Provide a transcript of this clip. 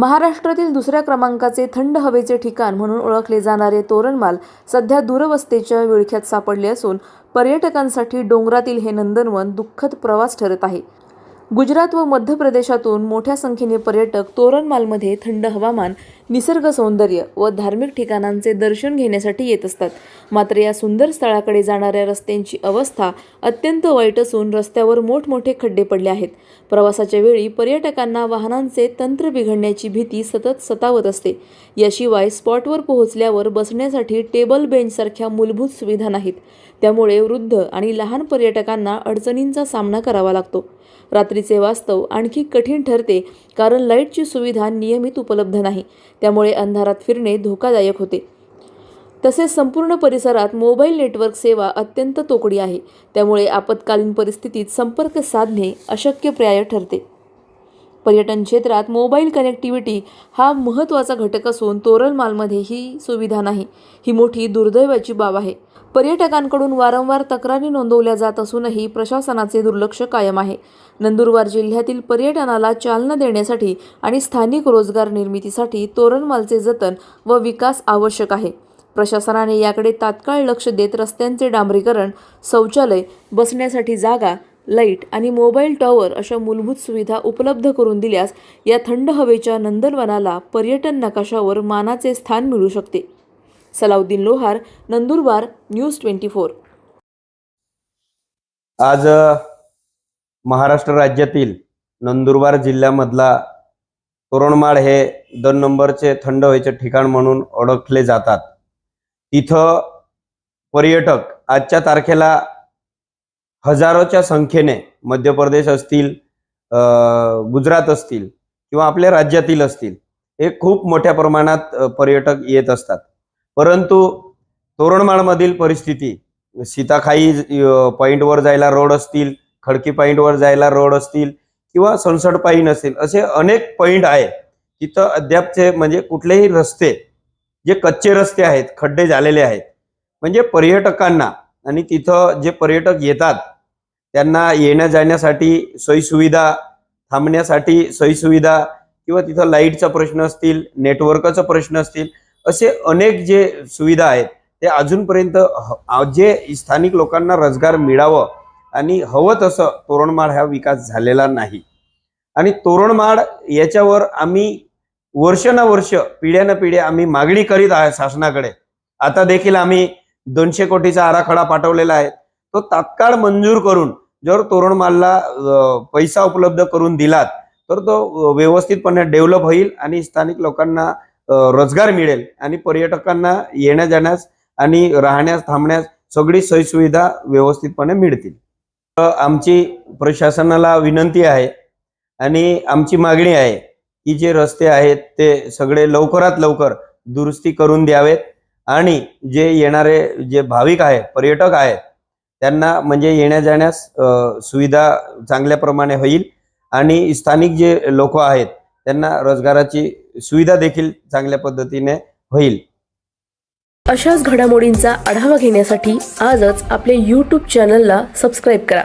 महाराष्ट्रातील दुसऱ्या क्रमांकाचे थंड हवेचे ठिकाण म्हणून ओळखले जाणारे तोरणमाल सध्या दूरवस्थेच्या विळख्यात सापडले असून पर्यटकांसाठी डोंगरातील हे नंदनवन दुःखद प्रवास ठरत आहे. गुजरात व मध्य प्रदेशातून मोठ्या संख्येने पर्यटक तोरणमालमध्ये थंड हवामान निसर्ग सौंदर्य व धार्मिक ठिकाणांचे दर्शन घेण्यासाठी येत असतात. मात्र या सुंदर स्थळाकडे जाणाऱ्या रस्त्यांची अवस्था अत्यंत वाईट असून रस्त्यावर मोठमोठे खड्डे पडले आहेत. प्रवासाच्या वेळी पर्यटकांना वाहनांचे तंत्र बिघडण्याची भीती सतत सतावत असते. याशिवाय स्पॉटवर पोहोचल्यावर बसण्यासाठी टेबल बेंचसारख्या मूलभूत सुविधा नाहीत. त्यामुळे वृद्ध आणि लहान पर्यटकांना अडचणींचा सामना करावा लागतो. रात्रीचे वास्तव आणखी कठीण ठरते कारण लाईटची सुविधा नियमित उपलब्ध नाही. त्यामुळे अंधारात फिरणे धोकादायक होते. तसेच संपूर्ण परिसरात मोबाईल नेटवर्क सेवा अत्यंत तोकडी आहे. त्यामुळे आपत्कालीन परिस्थितीत संपर्क साधणे अशक्यप्राय ठरते. पर्यटन क्षेत्रात मोबाईल कनेक्टिव्हिटी हा महत्त्वाचा घटक असून तोरणमालमध्ये ही सुविधा नाही. ही मोठी दुर्दैवाची बाब आहे. पर्यटकांकडून वारंवार तक्रारी नोंदवल्या जात असूनही प्रशासनाचे दुर्लक्ष कायम आहे. नंदुरबार जिल्ह्यातील पर्यटनाला चालना देण्यासाठी आणि स्थानिक रोजगार निर्मितीसाठी तोरणमालचे जतन व विकास आवश्यक आहे. प्रशासनाने याकडे तात्काळ लक्ष देत रस्त्यांचे डांबरीकरण शौचालय बसण्यासाठी जागा लाइट आणि मोबाईल टॉवर अशा मूलभूत सुविधा उपलब्ध करून दिल्यास या थंड हवेच्या नंदनवनाला पर्यटन नकाशावर मानाचे स्थान मिळू शकते. Salauddin Lohar Nandurbar news twenty four. आज महाराष्ट्र राज्यातील नंदुरबार जिल्ह्यामधला तोरणमाळ हे दोन नंबरचे थंड हवेचे ठिकाण म्हणून ओळखले जातात. तिथं पर्यटक आजच्या तारखेला हजारोच्या संख्येने मध्य प्रदेश असतील गुजरात असतील किंवा आपल्या राज्यातील असतील हे खूप मोठ्या प्रमाणात पर्यटक येत असतात. परंतु तोरणमाळमधील परिस्थिती सीताखाई पॉईंटवर जायला रोड असतील खडकी पॉईंटवर जायला रोड असतील किंवा सनसट पाईन असतील असे अनेक पॉईंट आहे. तिथं अद्यापचे म्हणजे कुठलेही रस्ते जे कच्चे रस्ते आहेत खड्डे झालेले आहेत म्हणजे पर्यटकांना आणि तिथं जे पर्यटक येतात त्यांना येण्या जाण्यासाठी सोयीसुविधा थांबण्यासाठी सोयीसुविधा किंवा तिथं लाईटचा प्रश्न असतील नेटवर्कचा प्रश्न असतील असे अनेक जे सुविधा आहेत ते अजूनपर्यंत ह- जे स्थानिक लोकांना रोजगार मिळावं आणि हवं तसं तोरणमाळ हा विकास झालेला नाही. आणि तोरणमाळ याच्यावर आम्ही वर्षानुवर्ष पिढ्यानं पिढ्या आम्ही मागणी करीत आहे शासनाकडे. आता देखील आम्ही दोनशे कोटीचा आराखडा पाठवलेला आहे. तो तात्काळ मंजूर करून जर तोरणमालला पैसा उपलब्ध करून दिलात तर तो व्यवस्थितपणे डेव्हलप होईल आणि स्थानिक लोकांना रोजगार मिळेल आणि पर्यटकांना येण्या जाण्यास आणि राहण्यास थांबण्यास सगळी सोयीसुविधा व्यवस्थितपणे मिळतील. तर आमची प्रशासनाला विनंती आहे आणि आमची मागणी आहे की जे रस्ते आहेत ते सगळे लवकरात लवकर दुरुस्ती करून द्यावेत आणि जे येणारे जे भाविक आहेत पर्यटक आहेत त्यांना म्हणजे येण्या जाण्यास सुविधा चांगल्या प्रमाणे होईल आणि स्थानिक जे लोक आहेत त्यांना रोजगाराची सुविधा देखील चांगल्या पद्धतीने होईल. अशाच घडामोडींचा आढावा घेण्यासाठी आजच आपल्या यूट्यूब चॅनलला सबस्क्राईब करा.